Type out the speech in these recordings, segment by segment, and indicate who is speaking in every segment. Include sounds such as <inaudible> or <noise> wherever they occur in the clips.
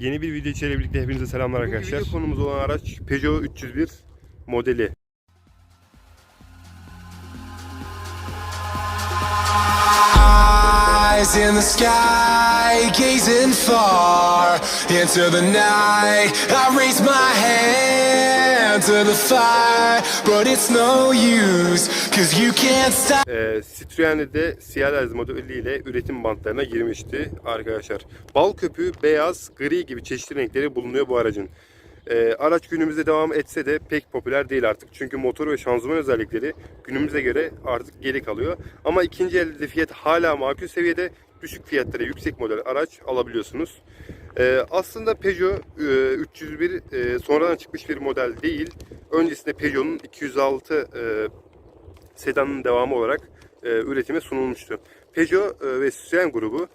Speaker 1: Yeni bir video içeriğiyle birlikte hepinize selamlar arkadaşlar. Video konumuz olan araç Peugeot 301 modeli.
Speaker 2: Eyes in the sky, gazing far into the night. I raise my hand to the fire, but it's no use, cause you can't stop.
Speaker 1: Ee, Citroen'de de CLS modeliyle üretim bantlarına girmişti arkadaşlar. Bal köpüğü, beyaz, gri gibi çeşitli renkleri bulunuyor bu aracın. Ee, araç günümüzde devam etse de pek popüler değil artık. Çünkü motor ve şanzıman özellikleri günümüze göre artık geri kalıyor. Ama ikinci elde fiyat hala makul seviyede. Düşük fiyatlara yüksek model araç alabiliyorsunuz. Ee, aslında Peugeot e, 301 e, sonradan çıkmış bir model değil. Öncesinde Peugeot'un 206 e, sedanın devamı olarak e, üretime sunulmuştu. Peugeot e, ve Citroen grubu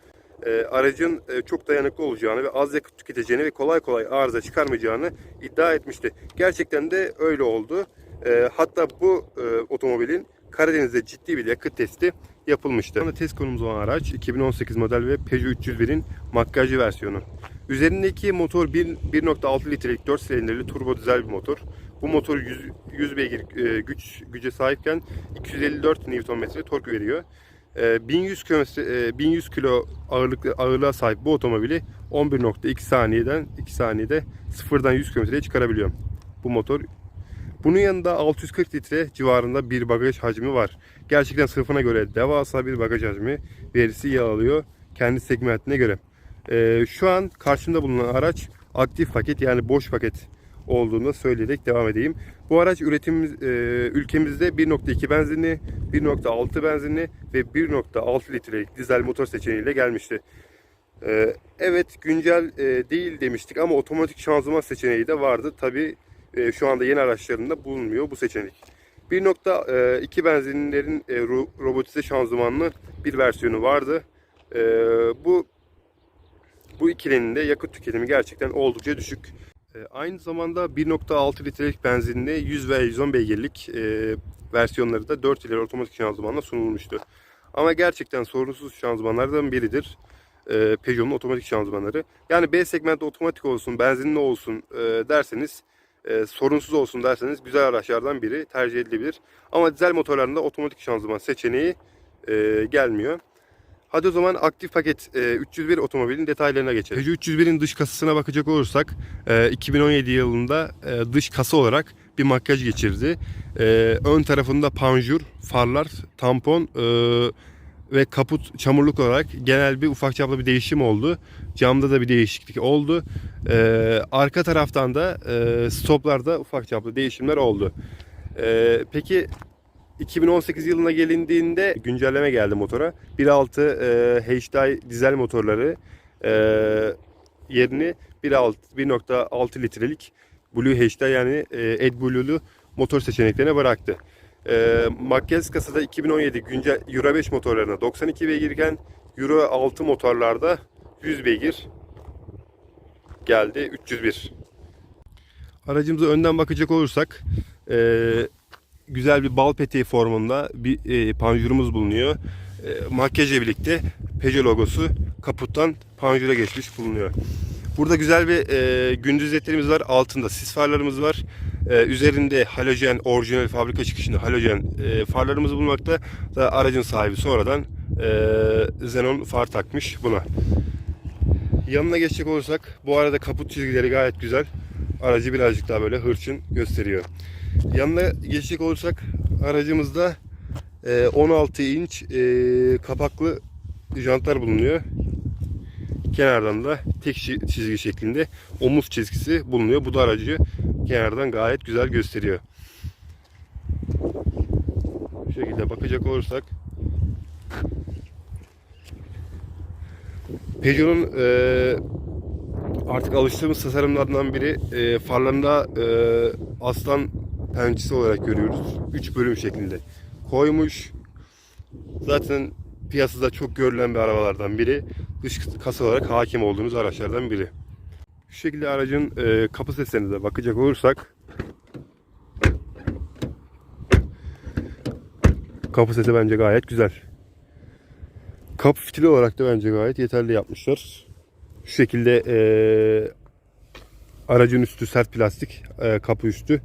Speaker 1: e, aracın e, çok dayanıklı olacağını ve az yakıt tüketeceğini ve kolay kolay arıza çıkarmayacağını iddia etmişti. Gerçekten de öyle oldu. E, hatta bu e, otomobilin Karadeniz'de ciddi bir yakıt testi yapılmıştı. Test konumuz olan araç 2018 model ve Peugeot 301'in makyajlı versiyonu. Üzerindeki motor 1 1.6 litrelik 4 silindirli turbo dizel bir motor. Bu motor 100, 100 beygir e, güç güce sahipken 254 Nm tork veriyor. E, 1100 kilometre e, 1100 kilo ağırlık ağırlığa sahip bu otomobili 11.2 saniyeden 2 saniyede sıfırdan 100 kilometreye çıkarabiliyor. Bu motor bunun yanında 640 litre civarında bir bagaj hacmi var. Gerçekten sınıfına göre devasa bir bagaj hacmi verisi yer alıyor kendi segmentine göre. Ee, şu an karşımda bulunan araç aktif paket yani boş paket olduğunu söyleyerek devam edeyim. Bu araç üretimimiz e, ülkemizde 1.2 benzinli, 1.6 benzinli ve 1.6 litrelik dizel motor seçeneğiyle gelmişti. Ee, evet güncel e, değil demiştik ama otomatik şanzıman seçeneği de vardı. Tabi şu anda yeni araçlarında bulunmuyor bu seçenek. 1.2 benzinlerin e, ro- robotize şanzımanlı bir versiyonu vardı. E, bu bu ikilinin de yakıt tüketimi gerçekten oldukça düşük. E, aynı zamanda 1.6 litrelik benzinli 100 ve 110 beygirlik e, versiyonları da 4 ileri otomatik şanzımanla sunulmuştu. Ama gerçekten sorunsuz şanzımanlardan biridir. E, Peugeot'un otomatik şanzımanları. Yani B segmentte otomatik olsun, benzinli olsun e, derseniz e, sorunsuz olsun derseniz güzel araçlardan biri tercih edilebilir. Ama dizel motorlarında otomatik şanzıman seçeneği e, gelmiyor. Hadi o zaman aktif paket e, 301 otomobilin detaylarına geçelim. Peugeot 301'in dış kasasına bakacak olursak e, 2017 yılında e, dış kasa olarak bir makyaj geçirdi. E, ön tarafında panjur, farlar, tampon e, ve kaput çamurluk olarak genel bir ufak çaplı bir değişim oldu. Camda da bir değişiklik oldu. E, arka taraftan da e, stoplarda ufak çaplı değişimler oldu. E, peki 2018 yılına gelindiğinde güncelleme geldi motora. 1.6 e, HDI dizel motorları e, yerini 1.6 1.6 litrelik Blue HDI yani e, AdBlue'lu motor seçeneklerine bıraktı. E, makyaj kasada 2017 güncel Euro 5 motorlarına 92 beygirken Euro 6 motorlarda 100 beygir geldi 301. Aracımıza önden bakacak olursak e, güzel bir bal peteği formunda bir e, panjurumuz bulunuyor. E, makyajla birlikte Peugeot logosu kaputtan panjura geçmiş bulunuyor. Burada güzel bir e, gündüz ledlerimiz var. Altında sis farlarımız var. E, üzerinde halojen, orijinal fabrika çıkışında halojen e, farlarımız bulunmakta. Da aracın sahibi sonradan e, xenon far takmış buna. Yanına geçecek olursak bu arada kaput çizgileri gayet güzel. Aracı birazcık daha böyle hırçın gösteriyor. Yanına geçecek olursak aracımızda e, 16 inç e, kapaklı jantlar bulunuyor. Kenardan da tek çi- çizgi şeklinde omuz çizgisi bulunuyor. Bu da aracı kenardan gayet güzel gösteriyor. Bu şekilde bakacak olursak Peugeot'un e, artık alıştığımız tasarımlardan biri e, farlarında e, aslan pençesi olarak görüyoruz. 3 bölüm şeklinde koymuş. Zaten piyasada çok görülen bir arabalardan biri. Dış kasa olarak hakim olduğunuz araçlardan biri. Şu şekilde aracın e, kapı seslerine de bakacak olursak kapı sesi bence gayet güzel. Kapı fitili olarak da bence gayet yeterli yapmışlar. Şu şekilde e, aracın üstü sert plastik, e, kapı üstü.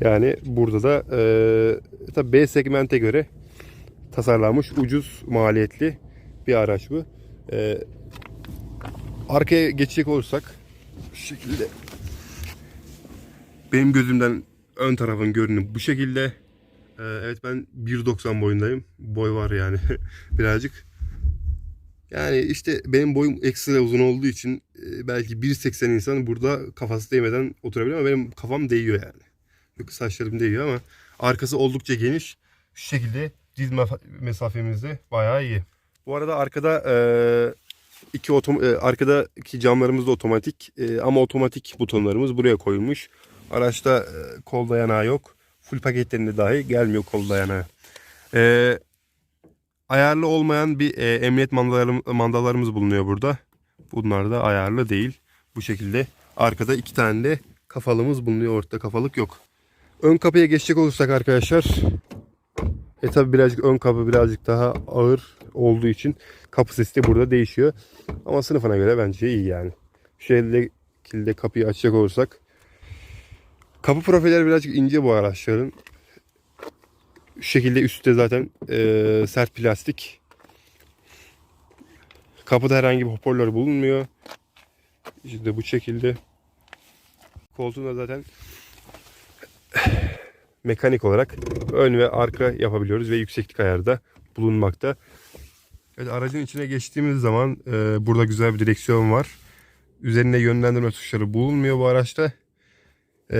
Speaker 1: Yani burada da e, tabii B segmente göre tasarlanmış ucuz maliyetli bir araç bu. E, arkaya geçecek olursak şu şekilde benim gözümden ön tarafın görünümü bu şekilde. E, evet ben 1.90 boyundayım. Boy var yani <laughs> birazcık. Yani işte benim boyum ekstra uzun olduğu için e, belki 1.80 insan burada kafası değmeden oturabilir ama benim kafam değiyor yani. Yok saçlarım değiyor ama arkası oldukça geniş. Şu şekilde diz mefa- mesafemiz de bayağı iyi. Bu arada arkada e, iki otom e, arkadaki camlarımız da otomatik e, ama otomatik butonlarımız buraya koyulmuş. Araçta e, kol dayanağı yok. Full paketlerinde dahi gelmiyor kol dayanağı. E, ayarlı olmayan bir e, emniyet mandalarım, mandalarımız bulunuyor burada. Bunlar da ayarlı değil. Bu şekilde arkada iki tane de kafalımız bulunuyor. Ortada kafalık yok. Ön kapıya geçecek olursak arkadaşlar e tabi birazcık ön kapı birazcık daha ağır olduğu için kapı sesi de burada değişiyor. Ama sınıfına göre bence iyi yani. Şu şekilde kapıyı açacak olursak kapı profilleri birazcık ince bu araçların. Şu şekilde üstte zaten e, sert plastik. Kapıda herhangi bir hoparlör bulunmuyor. İşte bu şekilde. Koltuğunda zaten mekanik olarak ön ve arka yapabiliyoruz ve yükseklik ayarı da bulunmakta. Evet aracın içine geçtiğimiz zaman e, burada güzel bir direksiyon var. Üzerinde yönlendirme tuşları bulunmuyor bu araçta. E,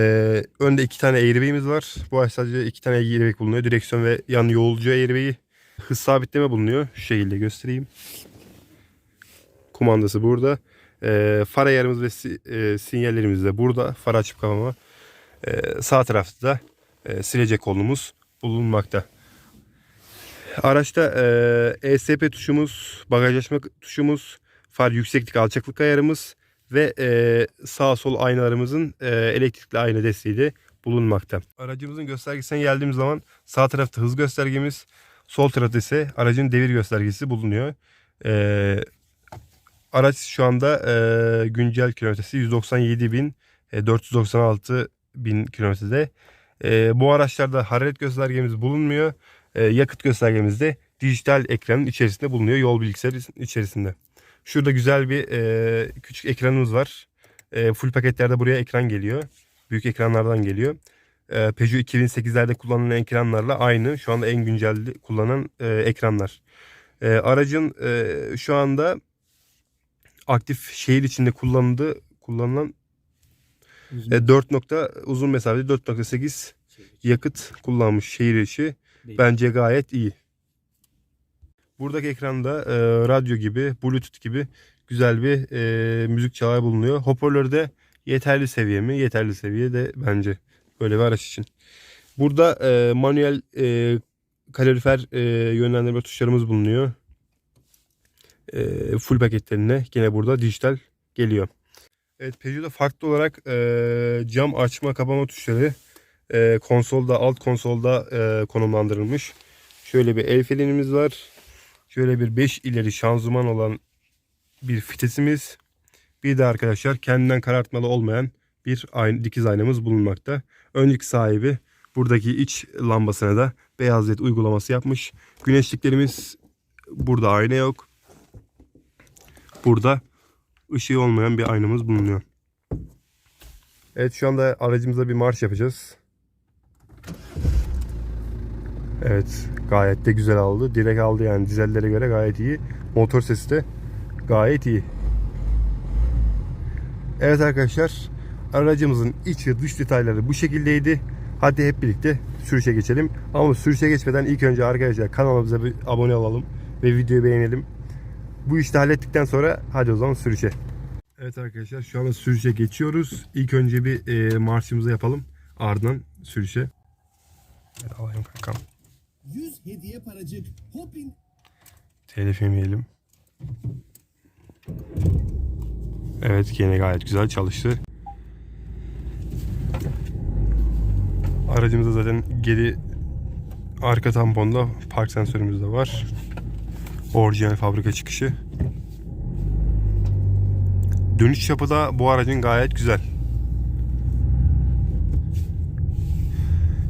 Speaker 1: önde iki tane airbag'imiz var. Bu araç sadece iki tane airbag bulunuyor. Direksiyon ve yan yolcu airbag'i. Hız sabitleme bulunuyor. Şu şekilde göstereyim. Kumandası burada. E, far ayarımız ve si- e, sinyallerimiz de burada. Far açıp kapama. E, sağ tarafta da e, silecek kolumuz bulunmakta. Araçta e, ESP tuşumuz, bagaj açma tuşumuz, far yükseklik alçaklık ayarımız ve e, sağ sol aynalarımızın e, elektrikli ayna desteği de bulunmakta. Aracımızın göstergesine geldiğimiz zaman sağ tarafta hız göstergemiz, sol tarafta ise aracın devir göstergesi bulunuyor. E, araç şu anda e, güncel kilometresi 197.496 bin kilometrede. E, bu araçlarda hararet göstergemiz bulunmuyor. E, yakıt göstergemiz de dijital ekranın içerisinde bulunuyor. Yol bilgisayarı içerisinde. Şurada güzel bir e, küçük ekranımız var. E, full paketlerde buraya ekran geliyor. Büyük ekranlardan geliyor. E, Peugeot 2008'lerde kullanılan ekranlarla aynı. Şu anda en güncel kullanan e, ekranlar. E, aracın e, şu anda aktif şehir içinde kullanıldığı kullanılan e, 4 nokta uzun mesafede 4.8 yakıt kullanmış şehir içi. Bence gayet iyi. Buradaki ekranda e, radyo gibi, bluetooth gibi güzel bir e, müzik çalağı bulunuyor. Hoparlörde yeterli seviye mi? Yeterli seviye de bence böyle bir araç için. Burada e, manuel e, kalorifer e, yönlendirme tuşlarımız bulunuyor. E, full paketlerine gene burada dijital geliyor. Evet Peugeot'da farklı olarak e, cam açma kapama tuşları e, konsolda alt konsolda e, konumlandırılmış. Şöyle bir el frenimiz var. Şöyle bir 5 ileri şanzıman olan bir vitesimiz. Bir de arkadaşlar kendinden karartmalı olmayan bir aynı, dikiz aynamız bulunmakta. Önceki sahibi buradaki iç lambasına da beyaz led uygulaması yapmış. Güneşliklerimiz burada ayna yok. Burada ışığı olmayan bir aynamız bulunuyor. Evet şu anda aracımıza bir marş yapacağız. Evet gayet de güzel aldı. Direkt aldı yani dizellere göre gayet iyi. Motor sesi de gayet iyi. Evet arkadaşlar aracımızın iç ve dış detayları bu şekildeydi. Hadi hep birlikte sürüşe geçelim. Ama sürüşe geçmeden ilk önce arkadaşlar kanalımıza bir abone olalım ve videoyu beğenelim. Bu işi hallettikten sonra hadi o zaman sürüşe. Evet arkadaşlar şu anda sürüşe geçiyoruz. İlk önce bir e, marşımızı yapalım. Ardından sürüşe. Evet, alayım kankam.
Speaker 3: 100 hediye paracık Hopin
Speaker 1: Telif yemeyelim. Evet yine gayet güzel çalıştı. Aracımızda zaten geri arka tamponda park sensörümüz de var. Orijinal fabrika çıkışı. Dönüş yapı da bu aracın gayet güzel.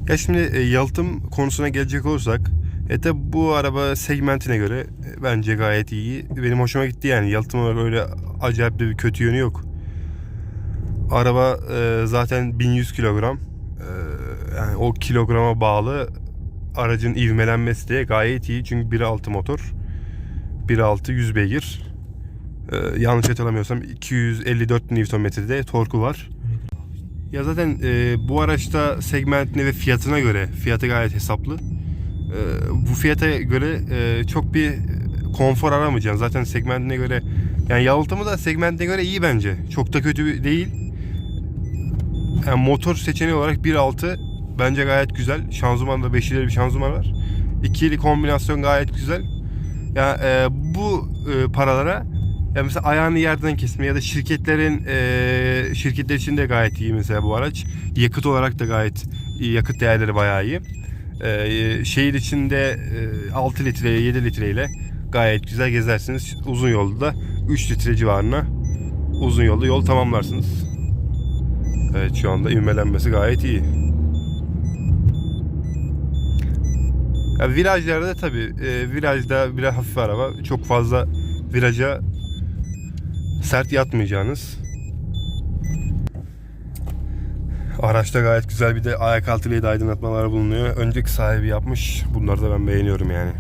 Speaker 1: Ya şimdi e, yalıtım konusuna gelecek olursak e tabi bu araba segmentine göre e, bence gayet iyi. Benim hoşuma gitti yani yalıtım olarak öyle acayip de bir kötü yönü yok. Araba e, zaten 1100 kilogram. E, yani o kilograma bağlı aracın ivmelenmesi de gayet iyi. Çünkü 1.6 motor. 1.6 100 beygir. E, yanlış hatırlamıyorsam 254 Nm'de torku var. Ya zaten e, bu araçta segmentine ve fiyatına göre fiyatı gayet hesaplı. E, bu fiyata göre e, çok bir konfor aramayacaksın. Zaten segmentine göre yani yalıtımı da segmentine göre iyi bence. Çok da kötü değil. Yani motor seçeneği olarak 1.6 bence gayet güzel. Şanzımanda 5 ileri bir şanzıman var. İkili kombinasyon gayet güzel. Ya e, bu e, paralara ya mesela ayağını yerden kesme ya da şirketlerin e, şirketler için de gayet iyi mesela bu araç. Yakıt olarak da gayet iyi. Yakıt değerleri bayağı iyi. E, şehir içinde e, 6 litre 7 litreyle gayet güzel gezersiniz. Uzun yolda da 3 litre civarına uzun yolda yol tamamlarsınız. Evet şu anda ivmelenmesi gayet iyi. Ya virajlarda tabi virajda biraz hafif araba çok fazla viraja sert yatmayacağınız. Araçta gayet güzel bir de ayak altı led aydınlatmalar bulunuyor. Önceki sahibi yapmış. Bunları da ben beğeniyorum yani.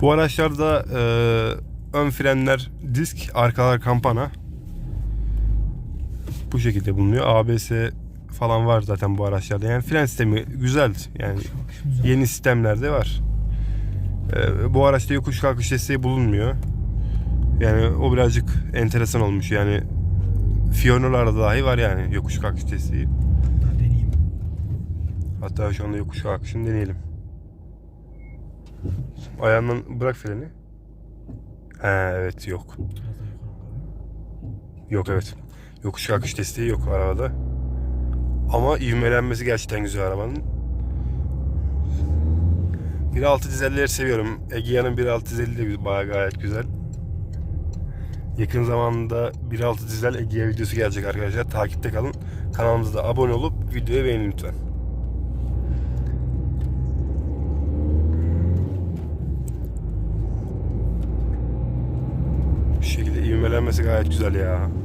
Speaker 1: Bu araçlarda e, ön frenler disk, arkalar kampana. Bu şekilde bulunuyor. ABS falan var zaten bu araçlarda. Yani fren sistemi güzel. Yani yeni sistemlerde var. Ee, bu araçta yokuş kalkış desteği bulunmuyor. Yani o birazcık enteresan olmuş. Yani Fiono'larda dahi var yani yokuş kalkış desteği.
Speaker 4: Hatta deneyeyim.
Speaker 1: Hatta şu anda yokuş kalkışını deneyelim. Ayağından bırak freni. He evet yok. Yok evet. Yokuş kalkış desteği yok arabada. Ama ivmelenmesi gerçekten güzel arabanın. 1.6 dizelleri seviyorum. Egea'nın 1.6 dizeli de bayağı gayet güzel. Yakın zamanda 1.6 dizel Egea videosu gelecek arkadaşlar. Takipte kalın. Kanalımıza da abone olup videoyu beğenin lütfen. Bu şekilde ivmelenmesi gayet güzel ya.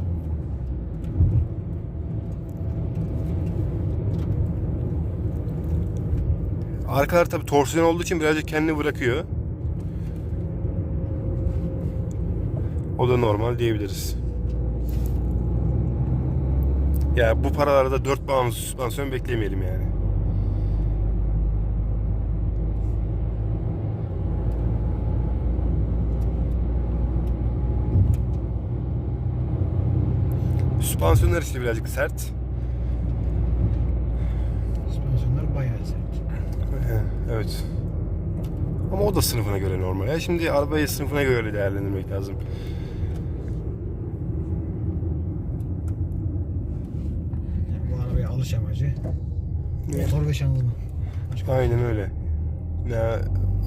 Speaker 1: Arkalar tabi torsiyon olduğu için birazcık kendini bırakıyor. O da normal diyebiliriz. Ya bu paralarda 4 bağımsız süspansiyon beklemeyelim yani. Süspansiyonlar işte birazcık sert.
Speaker 4: Süspansiyonlar bayağı sert.
Speaker 1: Evet. Ama o da sınıfına göre normal. Ya şimdi arabayı sınıfına göre değerlendirmek lazım.
Speaker 4: Yani bu arabaya alış amacı motor ve şanzıman. Başka
Speaker 1: Aynen öyle. Ya,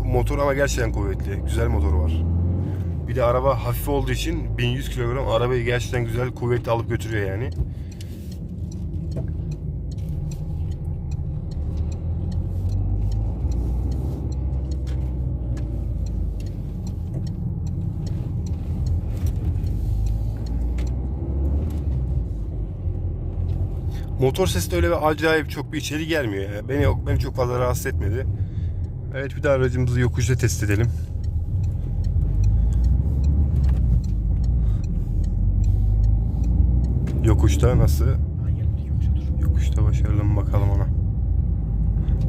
Speaker 1: motor ama gerçekten kuvvetli. Güzel motor var. Bir de araba hafif olduğu için 1100 kilogram arabayı gerçekten güzel kuvvetli alıp götürüyor yani. Motor sesi de öyle acayip çok bir içeri gelmiyor. ya. Beni beni çok fazla rahatsız etmedi. Evet bir de aracımızı yokuşta test edelim. Yokuşta nasıl? Yokuşta başarılı mı bakalım ona.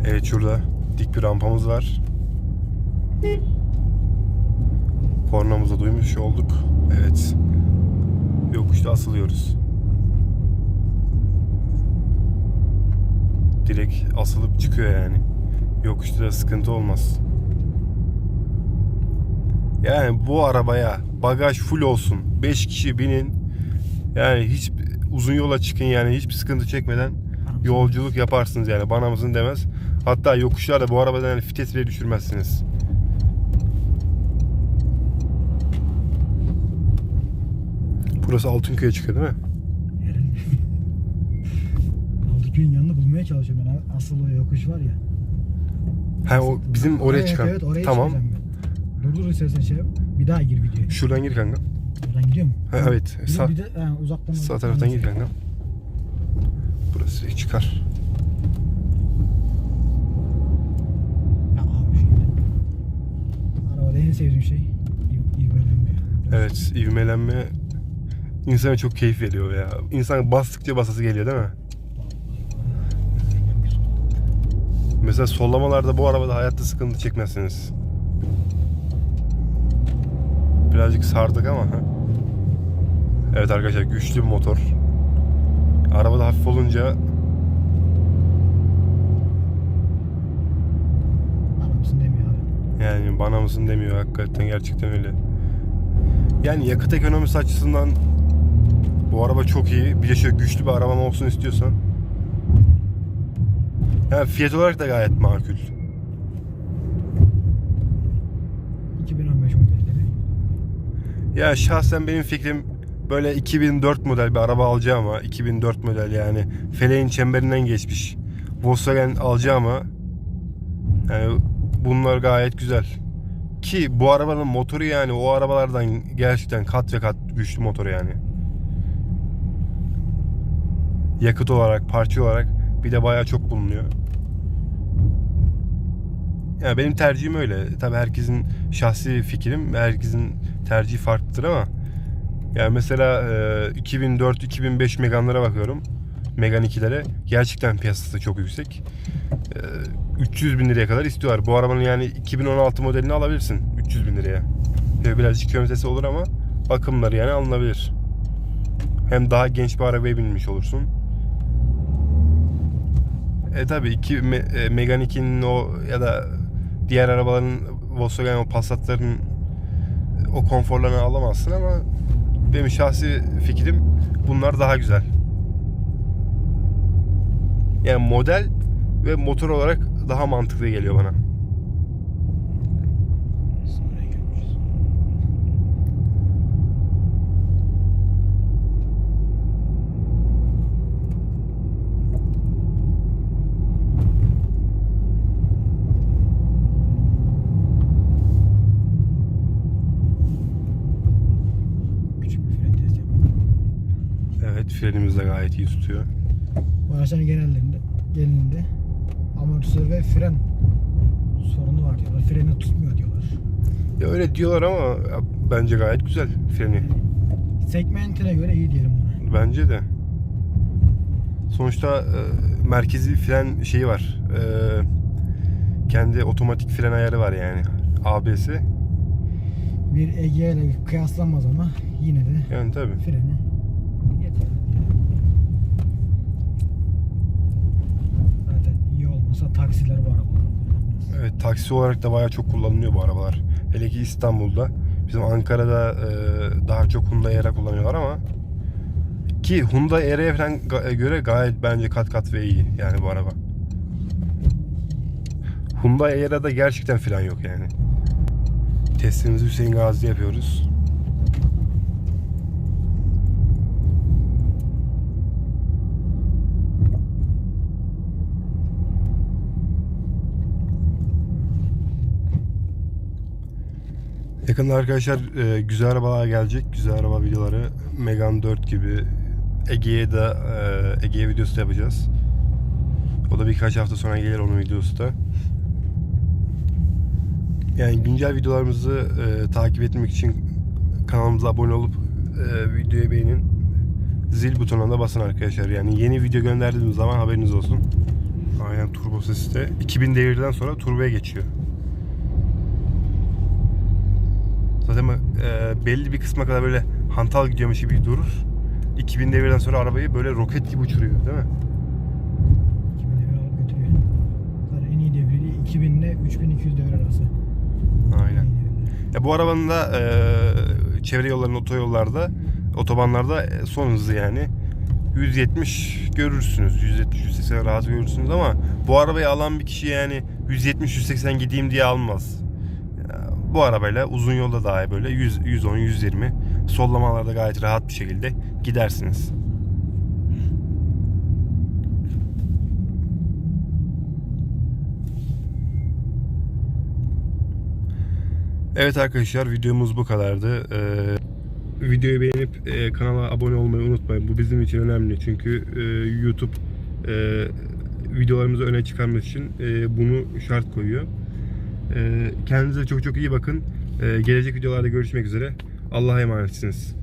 Speaker 1: Evet şurada dik bir rampamız var. Kornamızı duymuş olduk. Evet. Yokuşta asılıyoruz. direkt asılıp çıkıyor yani. Yokuşta da sıkıntı olmaz. Yani bu arabaya bagaj full olsun. 5 kişi binin. Yani hiç uzun yola çıkın yani hiçbir sıkıntı çekmeden yolculuk yaparsınız yani bana mısın demez. Hatta yokuşlarda bu arabadan yani fites bile düşürmezsiniz. Burası Altınköy'e çıkıyor değil mi? <laughs>
Speaker 4: Altınköy'ün yanında bulmaya çalışıyorum ben. Asıl o yokuş var ya.
Speaker 1: Ha o bizim oraya
Speaker 4: Evet,
Speaker 1: çıkan.
Speaker 4: Evet oraya
Speaker 1: tamam.
Speaker 4: çıkacağım ben. Dur dur istersen şey yap. Bir daha gir videoya.
Speaker 1: Şuradan gir kanka.
Speaker 4: Oradan gidiyor mu?
Speaker 1: Ha, evet.
Speaker 4: Bir
Speaker 1: Sağ,
Speaker 4: bir de ha, uzaktan
Speaker 1: sağ taraftan gir kanka. Burası çıkar.
Speaker 4: Ya abi şimdi. Arabada en sevdiğim şey iv- ivmelenme.
Speaker 1: Evet ivmelenme insana çok keyif veriyor ya. İnsan bastıkça basası geliyor değil mi? Mesela sollamalarda bu arabada hayatta sıkıntı çekmezsiniz. Birazcık sardık ama. Evet arkadaşlar güçlü bir motor. Arabada hafif olunca yani bana mısın demiyor hakikaten gerçekten öyle. Yani yakıt ekonomisi açısından bu araba çok iyi. Bir de şöyle güçlü bir arabam olsun istiyorsan. Yani fiyat olarak da gayet makul.
Speaker 4: 2015 modelleri.
Speaker 1: Ya şahsen benim fikrim böyle 2004 model bir araba alacağıma 2004 model yani feleğin çemberinden geçmiş Volkswagen alacağıma yani bunlar gayet güzel. Ki bu arabanın motoru yani o arabalardan gerçekten kat ve kat güçlü motoru yani. Yakıt olarak, parça olarak bir de bayağı çok bulunuyor. Yani benim tercihim öyle. Tabii herkesin şahsi fikrim, herkesin tercihi farklıdır ama yani mesela e, 2004-2005 Megane'lara bakıyorum. Megane 2'lere gerçekten piyasası çok yüksek. E, 300 bin liraya kadar istiyorlar. Bu arabanın yani 2016 modelini alabilirsin 300 bin liraya. Ve birazcık kilometresi olur ama bakımları yani alınabilir. Hem daha genç bir arabaya binmiş olursun. E tabi iki Me- e, Megane 2'nin o ya da diğer arabaların Volkswagen o Passat'ların o konforlarını alamazsın ama benim şahsi fikrim bunlar daha güzel. Yani model ve motor olarak daha mantıklı geliyor bana.
Speaker 4: Biz oraya gelmişiz. Küçük bir fren testi yapalım.
Speaker 1: Evet frenimiz de gayet iyi tutuyor.
Speaker 4: Bu araçların genellerinde, genelinde amortisör ve fren sorunu var diyorlar. Freni tutmuyor diyorlar.
Speaker 1: Ya öyle diyorlar ama bence gayet güzel freni.
Speaker 4: Segmentine göre iyi diyelim buna.
Speaker 1: Bence de. Sonuçta e, merkezi fren şeyi var. E, kendi otomatik fren ayarı var yani. ABS.
Speaker 4: Bir Egea ile kıyaslanmaz ama yine de
Speaker 1: Yani tabii.
Speaker 4: freni yeterli diyelim. Zaten olmasa taksiler bu kullanmaz.
Speaker 1: Evet taksi olarak da bayağı çok kullanılıyor bu arabalar. Hele ki İstanbul'da. Bizim Ankara'da e, daha çok Hyundai Era kullanıyorlar ama ki Hyundai Era'ya falan ga- göre gayet bence kat kat ve iyi yani bu araba. Hyundai Era'da gerçekten fren yok yani. Testimizi Hüseyin Gazi'de yapıyoruz. Yakında arkadaşlar e, güzel arabalar gelecek. Güzel araba videoları. Megane 4 gibi Ege'ye de e, Ege videosu da yapacağız. O da birkaç hafta sonra gelir onun videosu da. Yani güncel videolarımızı e, takip etmek için kanalımıza abone olup e, videoyu beğenin. Zil butonuna da basın arkadaşlar. Yani yeni video gönderdiğimiz zaman haberiniz olsun. Aynen turbo sesi de 2000 devirden sonra turboya geçiyor. Zaten e, belli bir kısma kadar böyle hantal gidiyormuş gibi durur. 2000 devirden sonra arabayı böyle roket gibi uçuruyor değil mi?
Speaker 4: 2000 devir alıp götürüyor. Zaten en iyi devri 2000 ile 3200 devir arası.
Speaker 1: Aynen. Ya bu arabanın da e, çevre yollarının otoyollarda, otobanlarda e, son hızı yani 170 görürsünüz. 170 180 rahat görürsünüz ama bu arabayı alan bir kişi yani 170 180 gideyim diye almaz. Bu arabayla uzun yolda dahi böyle 100 110 120 sollamalarda gayet rahat bir şekilde gidersiniz. Evet arkadaşlar videomuz bu kadardı. Ee, videoyu beğenip e, kanala abone olmayı unutmayın. Bu bizim için önemli çünkü e, YouTube e, videolarımızı öne çıkarmak için e, bunu şart koyuyor. E, kendinize çok çok iyi bakın. E, gelecek videolarda görüşmek üzere. Allah'a emanetsiniz.